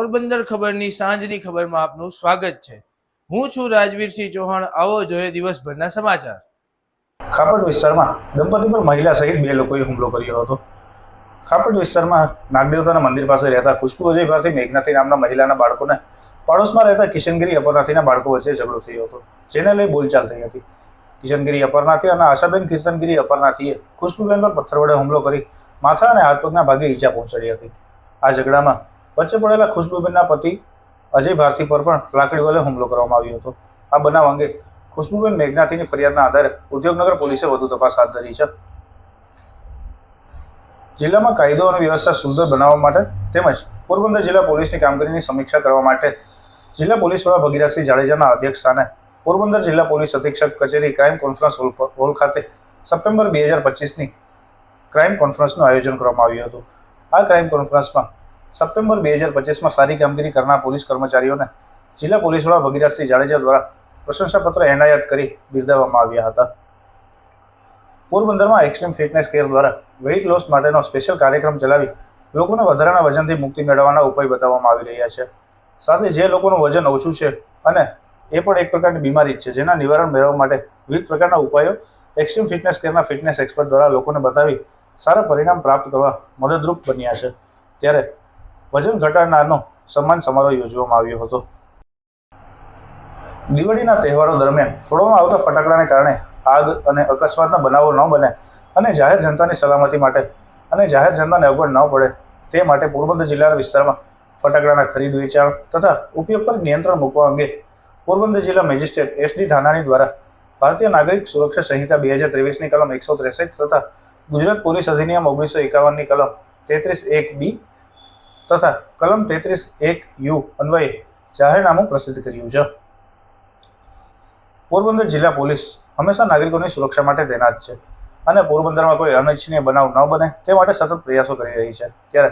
પોરબંદર ખબરની સાંજની ખબરમાં આપનું સ્વાગત છે. હું છું રાજવીરસિંહ ચૌહાણ. આવો જોઈએ દિવસભરના સમાચાર. ખાપડ વિસ્તારમાં દંપતી પર મહિલા સહિત બે લોકોએ હુમલો કર્યો હતો. ખાપડ વિસ્તારમાં નાગદેવતાના મંદિર પાસે રહેતા ખુશ્બુ અજય પાસે મેઘનાથી નામના મહિલાના બાળકોને પાડોશમાં રહેતા કિશનગીરી અપરનાથીના બાળકો વચ્ચે ઝઘડો થયો હતો, જેને લઈ બોલચાલ થઈ હતી. કિશનગીરી અપરનાથી અને આશાબેન કિશનગીરી અપરનાથીએ ખુશ્બુબેન પર પથ્થર વડે હુમલો કરી માથા અને હાથ પગના ભાગે ઈજા પહોંચાડી હતી. આ ઝઘડામાં વચ્ચે પડેલા ખુશ્બુબેનના પતિ અજય ભારતી પર પણ લાકડી વડે હુમલો કરવામાં આવ્યો હતો. આ બનાવ અંગે ખુશ્બુબેન મેઘનાથીની ફરિયાદના આધારે ઉદ્યોગનગર પોલીસે વધુ તપાસ હાથ ધરી છે. જિલ્લામાં કાયદો અને વ્યવસ્થા સુદૃઢ બનાવવા માટે તેમજ પોરબંદર જિલ્લા પોલીસની કામગીરીની સમીક્ષા કરવા માટે જિલ્લા પોલીસ વડા ભગીરાસિંહ જાડેજાના અધ્યક્ષ સ્થાને પોરબંદર જિલ્લા પોલીસ અધિક્ષક કચેરી ક્રાઇમ કોન્ફરન્સ હોલ હોલ ખાતે સપ્ટેમ્બર બે હજાર પચીસની ક્રાઇમ કોન્ફરન્સનું આયોજન કરવામાં આવ્યું હતું. આ ક્રાઇમ કોન્ફરન્સમાં સપ્ટેમ્બર બે હજાર પચીસમાં સારી કામગીરી કરનાર પોલીસ કર્મચારીઓને જિલ્લા પોલીસ વડા ભગીરથસિંહ જાડેજા દ્વારા પ્રશંસાપત્ર એનાયત કરી બિરદાવવામાં આવ્યા હતા. પોરબંદરમાં એક્સ્ટ્રીમ ફિટનેસ કેર દ્વારા વેઇટ લોસ માટેનો સ્પેશિયલ કાર્યક્રમ ચલાવી લોકોને વધારાના વજનથી મુક્તિ મેળવવાના ઉપાય બતાવવામાં આવી રહ્યા છે. સાથે જે લોકોનું વજન ઓછું છે અને એ પણ એક પ્રકારની બીમારી છે, જેના નિવારણ મેળવવા માટે વિવિધ પ્રકારના ઉપાયો એક્સ્ટ્રીમ ફિટનેસ કેરના ફિટનેસ એક્સપર્ટ દ્વારા લોકોને બતાવી સારા પરિણામ પ્રાપ્ત કરવા મદદરૂપ બન્યા છે. ત્યારે વજન ઘટાડનારનો સન્માન સમારોહ યોજવામાં આવ્યો હતો. દિવાળીના તહેવારો દરમિયાન ફોડવામાં આવતા ફટાકડાને કારણે આગ અને અકસ્માતના બનાવો ન બને અને જાહેર જનતાની સલામતી માટે અને જાહેર જનતાને અગવડ ન પડે તે માટે પોરબંદર જિલ્લાના વિસ્તારમાં ફટાકડાના ખરીદ વેચાણ તથા ઉપયોગ પર નિયંત્રણ મૂકવા અંગે પોરબંદર જિલ્લા મેજિસ્ટ્રેટ એસડી ધાનાણી દ્વારા ભારતીય નાગરિક સુરક્ષા સંહિતા બે હજાર ત્રેવીસની કલમ એકસો ત્રેસઠ તથા ગુજરાત પોલીસ અધિનિયમ ઓગણીસો એકાવનની કલમ તેત્રીસ એક બી તથા કલમ તેત્રીસ એક યુ અન્વયે જાહેરનામું પ્રસિદ્ધ કર્યું છે. પોરબંદર જિલ્લા પોલીસ હંમેશા નાગરિકોની સુરક્ષા માટે તૈનાત છે અને પોરબંદરમાં કોઈ અનિચ્છનીય બનાવ ન બને તે માટે સતત પ્રયાસો કરી રહી છે. ત્યારે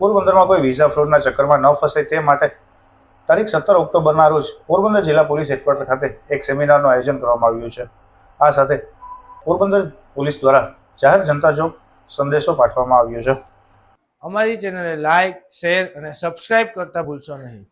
પોરબંદરમાં કોઈ વિઝા ફ્રોડના ચક્કરમાં ન ફસે તે માટે તારીખ સત્તર ઓક્ટોબરના રોજ પોરબંદર જિલ્લા પોલીસ હેડક્વાર્ટર ખાતે એક સેમિનારનું આયોજન કરવામાં આવ્યું છે. આ સાથે પોરબંદર પોલીસ દ્વારા જાહેર જનતા ચોક સંદેશો પાઠવવામાં આવ્યો છે. અમારી ચેનલને લાઇક શેર અને સબસ્ક્રાઇબ કરતા ભૂલશો નહીં.